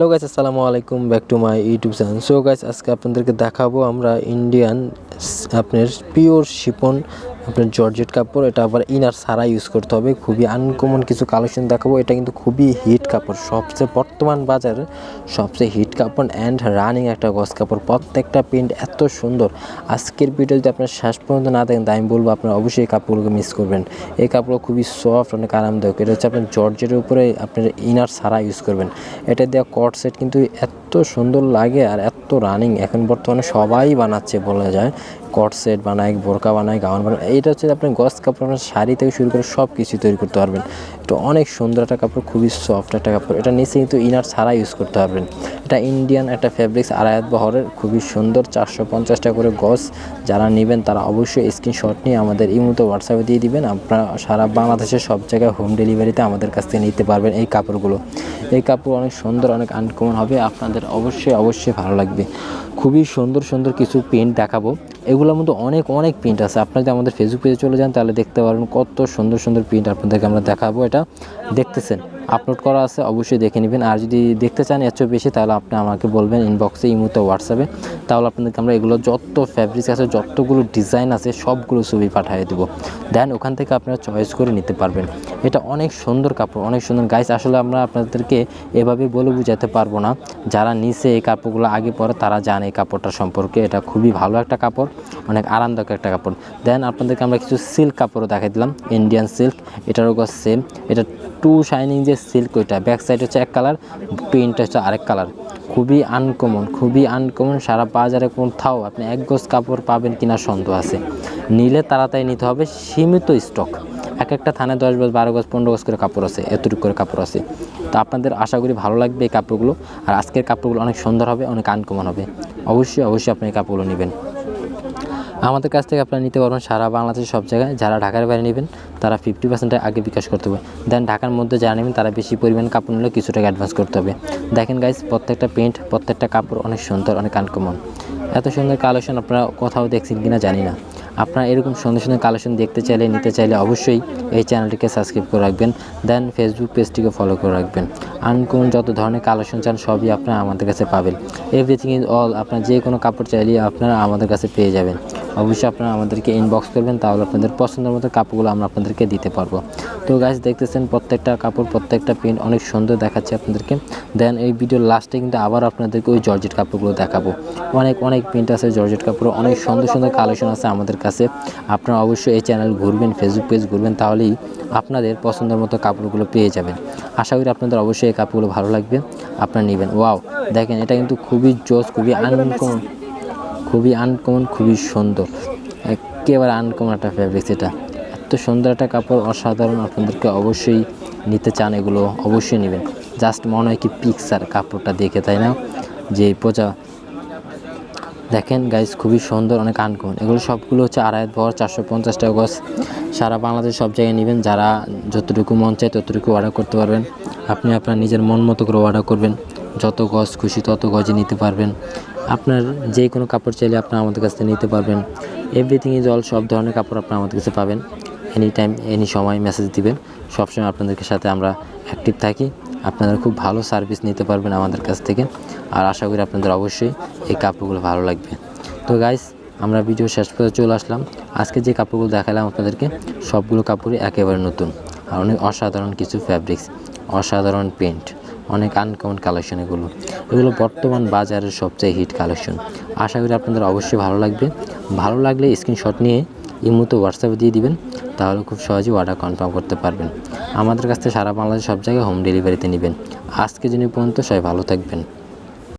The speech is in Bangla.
হ্যালো গাইস আসসালামু আলাইকুম back to my YouTube channel so guys আজকে আপনাদেরকে দেখাবো আমরা ইন্ডিয়ান আপনার পিওর শিপন আপনার জর্জেট কাপড়, এটা আবার ইনার সারা ইউজ করতে হবে। খুবই আনকমন কিছু কালেকশন দেখাবো। এটা কিন্তু খুবই হিট কাপড়। সবচেয়ে বর্তমান বাজারে, সবচেয়ে হিট কাপড় অ্যান্ড রানিং একটা গস কাপড়। প্রত্যেকটা প্রিন্ট এত সুন্দর। আজকের ভিডিও যদি আপনার শেষ পর্যন্ত না দেখেন, তাই আমি বলব আপনার অবশ্যই এই কাপড়গুলোকে মিস করবেন। এই কাপড় খুবই সফট অনেক আরামদায়ক। এটা হচ্ছে আপনার জর্জেটের উপরে আপনার ইনার সারা ইউজ করবেন। এটা দেওয়া কট সেট কিন্তু এত সুন্দর লাগে আর এত রানিং এখন বর্তমানে সবাই বানাচ্ছে বলা যায়। কট সেট বানায় বোরকা বানায় গাউন বানায় এইটা হচ্ছে আপনার গস কাপড়, আপনার শাড়ি থেকে শুরু করে সব কিছু তৈরি করতে পারবেন। এটা অনেক সুন্দর একটা কাপড়, খুবই সফট একটা কাপড়। এটা নিচে কিন্তু ইনার ছাড়া ইউজ করতে পারবেন। এটা ইন্ডিয়ান একটা ফ্যাব্রিক্স আড়ায়াত বহরের, খুবই সুন্দর, চারশো পঞ্চাশ টাকা করে গস। যারা নেবেন তারা অবশ্যই স্ক্রিনশট নিয়ে আমাদের এই মুহূর্তে হোয়াটসঅ্যাপে দিয়ে দিবেন। আপনারা সারা বাংলাদেশের সব জায়গায় হোম ডেলিভারিতে আমাদের কাছ থেকে নিতে পারবেন এই কাপড়গুলো। এই কাপড় অনেক সুন্দর, অনেক আনকমন হবে। আপনাদের অবশ্যই অবশ্যই ভালো লাগবে। খুবই সুন্দর সুন্দর কিছু প্রিন্ট দেখাবো। এগুলোর মধ্যে অনেক অনেক প্রিন্ট আছে। আপনারা যদি আমাদের ফেসবুক পেজে চলে যান, তাহলে দেখতে পারবেন কত সুন্দর সুন্দর প্রিন্ট আপনাদেরকে আমরা দেখাবো। এটা দেখতেছেন। আপলোড করা আছে, অবশ্যই দেখে নেবেন। আর যদি দেখতে চান এর বেশি, তাহলে আপনি আমাকে বলবেন ইনবক্সে ইমুতে হোয়াটসঅ্যাপে তাহলে আপনাদেরকে আমরা এগুলো যত ফ্যাব্রিক্স আছে, যতগুলো ডিজাইন আছে, সবগুলো ছবি পাঠিয়ে দেবো। দেন ওখান থেকে আপনারা চয়েস করে নিতে পারবেন। এটা অনেক সুন্দর কাপড়, অনেক সুন্দর। গাইস আসলে আমরা আপনাদেরকে এভাবে বলে বুঝাতে পারব না। যারা নিচে এই কাপড়গুলো আগে পরে, তারা জানে এই কাপড়টা সম্পর্কে। এটা খুবই ভালো একটা কাপড়। অনেক আরামদায়ক একটা কাপড়। দেন আপনাদেরকে আমরা কিছু সিল্ক কাপড়ও দেখাই দিলাম ইন্ডিয়ান সিল্ক এটারও গছ সেম এটা টু শাইনিং যে সিল্ক ওইটা ব্যাক সাইড হচ্ছে এক কালার প্রিন্টটা হচ্ছে আরেক কালার খুবই আনকমন খুবই আনকমন সারা বাজারে কোথাও আপনি এক গোজ কাপড় পাবেন কিনা সন্দেহ আছে। নিলে তাড়াতাড়ি নিতে হবে, সীমিত স্টক এক একটা থানায় দশ গজ, বারো গজ, পনেরো গজ করে কাপড় আছে, এতটুকু করে কাপড় আছে। তো আপনাদের আশা করি ভালো লাগবে এই কাপড়গুলো, আর আজকের কাপড়গুলো অনেক সুন্দর হবে, অনেক আনকমন হবে। অবশ্যই অবশ্যই আপনি এই কাপড়গুলো নেবেন। আমাদের কাছ থেকে আপনারা নিতে পারবেন সারা বাংলাদেশের সব জায়গায়। যারা ঢাকার বাইরে নেবেন, তারা ফিফটি পার্সেন্ট আগে বিকাশ করতে হবে দেন ঢাকার মধ্যে যারা নেবেন, তারা বেশি পরিমাণ কাপড় নিলে কিছু টাকা অ্যাডভান্স করতে হবে। দেখেন গাইজ প্রত্যেকটা প্রিন্ট প্রত্যেকটা কাপড় অনেক সুন্দর, অনেক আনকমন এত সুন্দর কালেকশন আপনারা কোথাও দেখছেন কিনা জানি না। আপনারা এরকম সুন্দর সুন্দর কালেকশন দেখতে চাইলে, নিতে চাইলে অবশ্যই এই চ্যানেলটিকে সাবস্ক্রাইব করে রাখবেন। দেন ফেসবুক পেজটিকে ফলো করে রাখবেন। আনকমন যত ধরনের কালেকশন চান, সবই আপনারা আমাদের কাছে পাবেন। এভরিথিং ইজ অল আপনার যে কোনো কাপড় চাইলে আপনারা আমাদের কাছে পেয়ে যাবেন। অবশ্যই আপনারা আমাদেরকে ইনবক্স করবেন, তাহলে আপনাদের পছন্দের মতো কাপড়গুলো আমরা আপনাদেরকে দিতে পারব। তো গাছ দেখতেছেন প্রত্যেকটা কাপড়, প্রত্যেকটা প্রিন্ট অনেক সুন্দর দেখাচ্ছে আপনাদেরকে। দেন এই ভিডিওর লাস্টে কিন্তু আবার আপনাদেরকে ওই জর্জেট কাপড়গুলো দেখাবো। অনেক অনেক প্রিন্ট আছে জর্জেট কাপড়, অনেক সুন্দর সুন্দর কালেকশন আছে আমাদের কাছে। আপনারা অবশ্যই এই চ্যানেল ঘুরবেন ফেসবুক পেজ ঘুরবেন, তাহলেই আপনাদের পছন্দের মতো কাপড়গুলো পেয়ে যাবেন। আশা করি আপনাদের অবশ্যই এই কাপড়গুলো ভালো লাগবে, আপনারা নেবেন। ওয়াও দেখেন, এটা কিন্তু খুবই জোস, খুবই আনকমন খুবই আনকমন খুবই সুন্দর। একেবারে আনকমন একটা ফ্যাব্রিক্স এটা। এত সুন্দর একটা কাপড়, অসাধারণ। আপনাদেরকে অবশ্যই নিতে চান এগুলো, অবশ্যই নেবেন। জাস্ট মনে হয় কি পিকচার কাপড়টা দেখে, তাই না? যে পোচা দেখেন গাইজ খুবই সুন্দর, অনেক আনকমন এগুলো সবগুলো হচ্ছে আড়াইত বহর চারশো পঞ্চাশ টাকা গজ সারা বাংলাদেশ সব জায়গায় নেবেন। যারা যতটুকু মন চায় ততটুকু অর্ডার করতে পারবেন। আপনি আপনার নিজের মন মতো করে অর্ডার করবেন। যত গজ খুশি তত গজে নিতে পারবেন। আপনার যে কোনো কাপড় চাইলে আপনার আমাদের কাছ থেকে নিতে পারবেন। এভরিথিং ইজ অল সব ধরনের কাপড় আপনার আমাদের কাছে পাবেন। এনি টাইম এনি সময় মেসেজ দিবেন। সবসময় আপনাদেরকে সাথে আমরা অ্যাক্টিভ থাকি। আপনারা খুব ভালো সার্ভিস নিতে পারবেন আমাদের কাছ থেকে। আর আশা করি আপনাদের অবশ্যই এই কাপড়গুলো ভালো লাগবে। তো গাইস আমরা ভিডিও শেষ পর্যন্ত চলে আসলাম। আজকে যে কাপড়গুলো দেখালাম আপনাদেরকে, সবগুলো কাপড়ই একেবারে নতুন। আর অনেক অসাধারণ কিছু ফ্যাব্রিক্স অসাধারণ পেন্ট অনেক আনকমন কালেকশন এগুলো। এগুলো বর্তমান বাজারের সবচেয়ে হিট কালেকশন আশা করি আপনাদের অবশ্যই ভালো লাগবে। ভালো লাগলে স্ক্রিনশট নিয়ে এই মুহূর্তে হোয়াটসঅ্যাপে দিয়ে দিবেন, তাহলে খুব সহজেই অর্ডার কনফার্ম করতে পারবেন। আমাদের কাছ থেকে সারা বাংলাদেশ সব জায়গায় হোম ডেলিভারিতে নেবেন। আজকে যিনি পর্যন্ত সবাই ভালো থাকবেন।